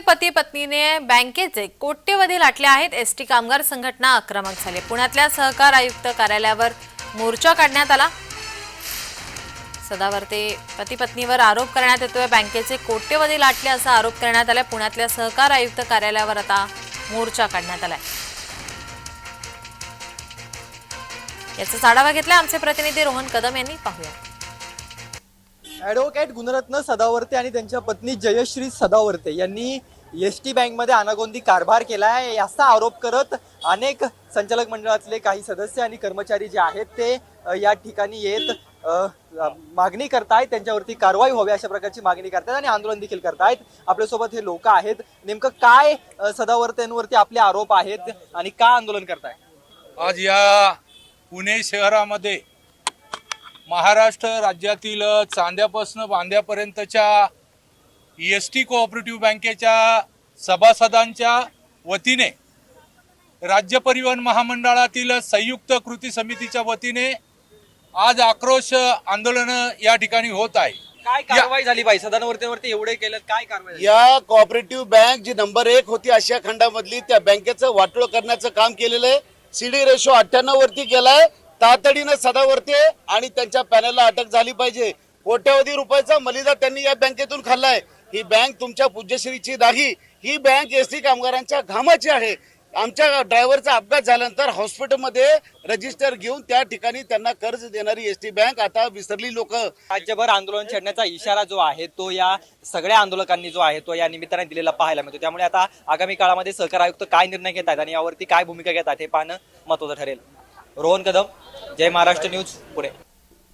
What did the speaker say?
पती पत्नीने बँकेचे कोट्यवधी लाटले आहेत. एस टी कामगार संघटना आक्रमक झाले. पुण्यातल्या सहकार आयुक्त कार्यालयावर मोर्चा काढण्यात आला. सदावर्ते पती पत्नीवर आरोप करण्यात येतोय. बँकेचे कोट्यवधी लाटले असा आरोप करण्यात आलाय. पुण्यातल्या सहकार आयुक्त कार्यालयावर आता मोर्चा काढण्यात आलाय. याचा आढावा घेतलाय आमचे प्रतिनिधी रोहन कदम यांनी. पाहूया. ॲडव्होकेट गुणरत्न सदावर्ते आणि त्यांच्या पत्नी जयश्री सदावर्ते यांनी एस टी बँकमध्ये अनागोंदी कारभार केला आहे असा आरोप करत अनेक संचालक मंडळातले काही सदस्य आणि कर्मचारी जे आहेत ते अ, या ठिकाणी येत अ, मागणी करतायत. त्यांच्यावरती कारवाई व्हावी अशा प्रकारची मागणी करतायत आणि आंदोलन देखील करतायत. आपल्यासोबत हे लोक आहेत. नेमकं काय अ, सदावर्तेंवरती आपले आरोप आहेत आणि का आंदोलन करताय? आज या पुणे शहरामध्ये महाराष्ट्र राज्यातील चांद्यापासून बांद्यापर्यंतच्या एस टी कोऑपरेटिव्ह बँकेच्या सभासदांच्या वतीने राज्य परिवहन महामंडळातील संयुक्त कृती समितीच्या वतीने आज आक्रोश आंदोलन या ठिकाणी होत आहे. काय कारवाई झाली पाहिजे सदावर्तेंवरती एवढे केलं काय कारवाई? या कोऑपरेटिव्ह बँक जी नंबर एक होती आशिया खंडामधली त्या बँकेचं वाटोळ करण्याचं काम केलेलं आहे. सीडी रेशो अठ्ठ्याण्णव वरती केलाय तातडीनं सदावर्ते आणि त्यांच्या पॅनलला अटक झाली पाहिजे. कोट्यवधी रुपयाचा मलिदा त्यांनी या बँकेतून खाल्लाय. ही बँक तुमच्या पूज्यश्रीची नाही ही बँक एस टी कामगारांच्या घामाची आहे. आमच्या ड्रायव्हरचा अपघात झाल्यानंतर हॉस्पिटलमध्ये रजिस्टर घेऊन त्या ठिकाणी त्यांना कर्ज देणारी एस टी बँक आता विसरली लोक. राज्यभर आंदोलन छेडण्याचा इशारा जो आहे तो या सगळ्या आंदोलकांनी जो आहे तो या निमित्ताने दिलेला पाहायला मिळतो. त्यामुळे आता आगामी काळामध्ये सहकार आयुक्त काय निर्णय घेत आहेत आणि यावरती काय भूमिका घेतात हे पाहणं महत्वाचं ठरेल. रोहन कदम. जय महाराष्ट्र न्यूज पुणे.